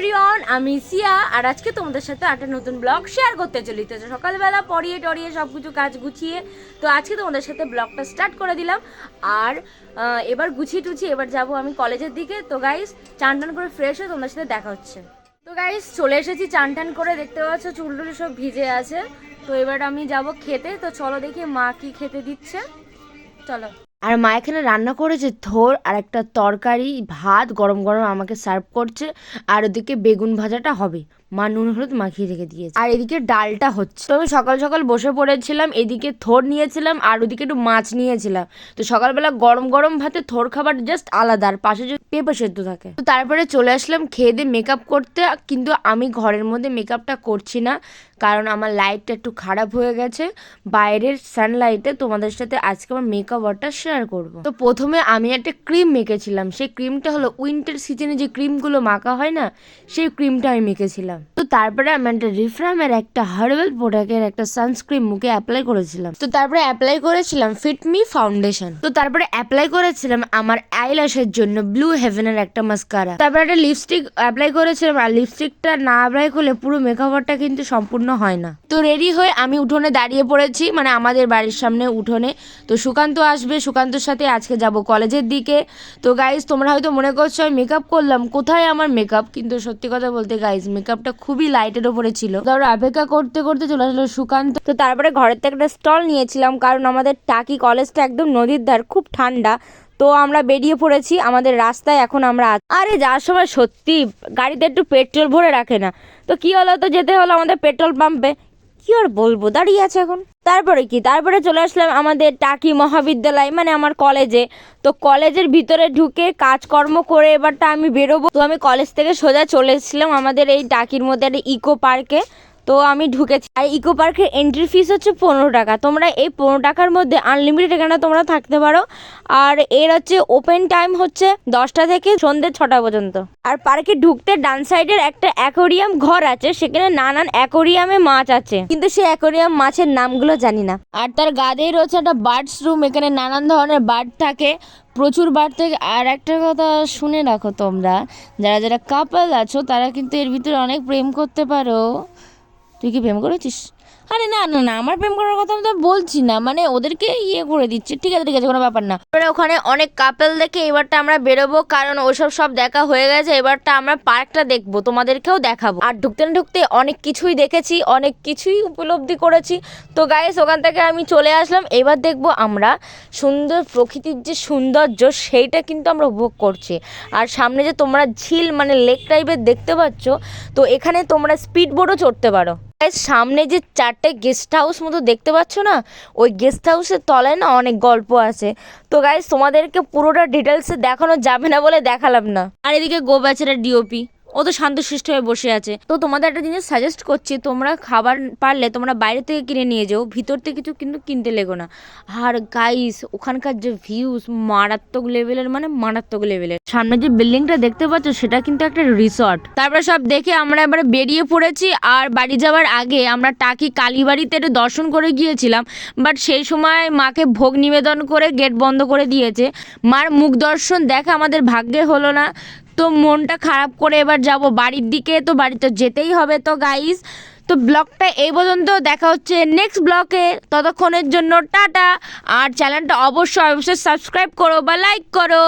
Everyone আমি সিয়া, আর আজকে তোমাদের সাথে একটা নতুন ব্লগ শেয়ার করতে চলি তো সকালবেলা পড়িয়ে টরিয়ে সব কিছু কাজ গুছিয়ে, তো আজকে তোমাদের সাথে ব্লগটা স্টার্ট করে দিলাম। আর এবার গুছিয়ে টুছিয়ে এবার যাব আমি কলেজের দিকে। তো গাইস চান টান করে ফ্রেশ হয়ে তোমাদের সাথে দেখা হচ্ছে। তো গাইস চলে এসেছি চান টান করে, দেখতে পাচ্ছ চুল টুল সব ভিজে আছে। তো এবার আমি যাব খেতে। তো চলো দেখি মা কি খেতে দিচ্ছে। চলো। আর মা এখানে রান্না করেছে থোর আর একটা তরকারি, ভাত গরম গরম আমাকে সার্ভ করছে, আর ওদিকে বেগুন ভাজাটা হবে। মা নুন হলুদ মাখিয়ে রেখে দিয়েছে। আর এদিকে ডালটা হচ্ছে। তো আমি সকাল সকাল বসে পড়েছিলাম, এদিকে থোর নিয়েছিলাম আর ওদিকে একটু মাছ নিয়েছিলাম। তো সকালবেলা গরম গরম ভাতে থোর খাবার জাস্ট আলাদা, আর পাশে যে পেঁপে সেদ্ধ থাকে। তো তারপরে চলে আসলাম খেয়ে দিয়ে মেকআপ করতে, কিন্তু আমি ঘরের মধ্যে মেকআপটা করছি না, কারণ আমার লাইটটা একটু খারাপ হয়ে গেছে। বাইরের সানলাইটে তোমাদের সাথে আজকে আমার মেকআপ ওয়ারটা শেয়ার করব। তো প্রথমে আমি একটা ক্রিম মেখেছিলাম, সেই ক্রিমটা হলো উইন্টার সিজনে যে ক্রিমগুলো মাখা হয় না, সেই ক্রিমটা আমি মেখেছিলাম। তো তারপরে আমি একটা রিফ্রামের একটা হার্বাল প্রোডাক্টের একটা সানস্ক্রিন মুখে অ্যাপ্লাই করেছিলাম। তো তারপরে অ্যাপ্লাই করেছিলাম ফিটমি ফাউন্ডেশন তো তারপরে অ্যাপ্লাই করেছিলাম আমার আইল্যাশের জন্য ব্লু হেভেনের একটা মাস্কারা তারপরে একটা লিপস্টিক অ্যাপ্লাই করেছিলাম, আর লিপস্টিকটা না অ্যাপ্লাই করলে পুরো মেকআপটা কিন্তু সম্পূর্ণ হয় না। তো রেডি হয়ে আমি উঠোনে দাঁড়িয়ে পড়েছি মানে আমাদের বাড়ির সামনে উঠোনে। তো সুকান্ত আসবে, সুকান্তর সাথে আজকে যাব কলেজের দিকে। তো গাইজ তোমরা হয়তো মনে করছ, আমি মেকআপ করলাম, কোথায় আমার মেকআপ কিন্তু সত্যি কথা বলতে গাইজ মেকআপটা খুবই লাইটের ওপরে ছিল। তারপরে অপেক্ষা করতে করতে চলে আসলো সুকান্ত। তো তারপরে ঘরের থেকে একটা স্টল নিয়েছিলাম, কারণ আমাদের টাকি কলেজটা একদম নদীর ধার, খুব ঠান্ডা। তো আমরা বেরিয়ে পড়েছি, আমাদের রাস্তায় এখন আমরা আরে যাওয়ার সময় সত্যি গাড়িতে একটু পেট্রোল ভরে রাখে না। তো কি হলো? তো যেতে হলো আমাদের পেট্রোল পাম্পে। কি আর বলব? দাঁড়িয়ে আছে এখন। তারপরে কি? তারপরে চলে আসলাম আমাদের টাকি মহাবিদ্যালয় মানে আমার কলেজে। তো কলেজের ভিতরে ঢুকে কাজকর্ম করে এবারটা আমি বেরোবো। তো আমি কলেজ থেকে সোজা চলে এসেছিলাম আমাদের এই টাকির মধ্যে একটা ইকো পার্কে। তো আমি ঢুকেছি। আর ইকো পার্কের এন্ট্রি ফিস হচ্ছে পনেরো টাকা। তোমরা এই পনেরো টাকার মধ্যে আনলিমিটেড এখানে তোমরা থাকতে পারো। আর এর হচ্ছে ওপেন টাইম হচ্ছে দশটা থেকে সন্ধ্যে ছটা পর্যন্ত। আর পার্কে ঢুকতে ডান সাইডের একটা অ্যাকোরিয়াম ঘর আছে, সেখানে নানান অ্যাকোরিয়ামে মাছ আছে। কিন্তু সেই অ্যাকোরিয়াম মাছের নামগুলো জানি না। আর তার গাদেই রয়েছে একটা বার্ডস রুম এখানে নানান ধরনের বার্ড থাকে। প্রচুর বার থেকে। আর একটা কথা শুনে রাখো তোমরা, যারা যারা কাপল আছো, তারা কিন্তু এর ভিতরে অনেক প্রেম করতে পারো। তুই কি প্রেম করেছিস? আরে না না না, আমার প্রেম করার কথা আমি তো বলছি না মানে ওদেরকে ইয়ে করে দিচ্ছে। ঠিক আছে ঠিক আছে, কোনো ব্যাপার না। এবারে ওখানে অনেক কাপেল দেখে এবারটা আমরা বেরোবো, কারণ ওসব সব দেখা হয়ে গেছে, এবারটা আমরা পার্কটা দেখব, তোমাদেরকেও দেখাবো। আর ঢুকতে না ঢুকতে অনেক কিছুই দেখেছি, অনেক কিছুই উপলব্ধি করেছি। তো গাইস ওখান থেকে আমি চলে আসলাম, এবার দেখব আমরা সুন্দর প্রকৃতির যে সৌন্দর্য, সেইটা কিন্তু আমরা উপভোগ করছি। আর সামনে যে তোমরা ঝিল মানে লেক টাইপের দেখতে পাচ্ছ, তো এখানে তোমরা স্পিড বোটও চড়তে পারো। সামনে যে চারটে গেস্ট হাউস মতো দেখতে পাচ্ছ না, ওই গেস্ট হাউসের তলায় না অনেক গল্প আছে। তো গাইজ তোমাদেরকে পুরোটা ডিটেলসে দেখানো যাবে না বলে দেখালাম না। আর এদিকে গো ডিওপি ও তো শান্তশিষ্ট হয়ে বসে আছে। তো তোমাদের একটা জিনিস সাজেস্ট করছি, তোমরা খাবার পারলে তোমরা বাইরে থেকে কিনে নিয়ে যাও, ভিতর থেকে কিছু কিন্তু কিনতে লেগো না। আর গাইস ওখানকার যে ভিউস মারাত্মক লেভেলের মানে মারাত্মক লেভেলের সামনে যে বিল্ডিংটা দেখতে পাচ্ছ, সেটা কিন্তু একটা রিসর্ট তারপরে সব দেখে আমরা এবারে বেরিয়ে পড়েছি, আর বাড়ি যাওয়ার আগে আমরা টাকি কালীবাড়িতে একটু দর্শন করে গিয়েছিলাম বাট সেই সময় মাকে ভোগ নিবেদন করে গেট বন্ধ করে দিয়েছে। মার মুখ দর্শন দেখা আমাদের ভাগ্যে হলো না। তো মনটা খারাপ করে এবার যাব বাড়ির দিকে, তো বাড়িতে যেতেই হবে তো গাইস তো ব্লগটা এই পর্যন্ত, দেখা হচ্ছে নেক্সট ব্লগে। ততক্ষণের জন্য টাটা। আর চ্যানেলটা অবশ্যই অবশ্যই সাবস্ক্রাইব করো বা লাইক করো।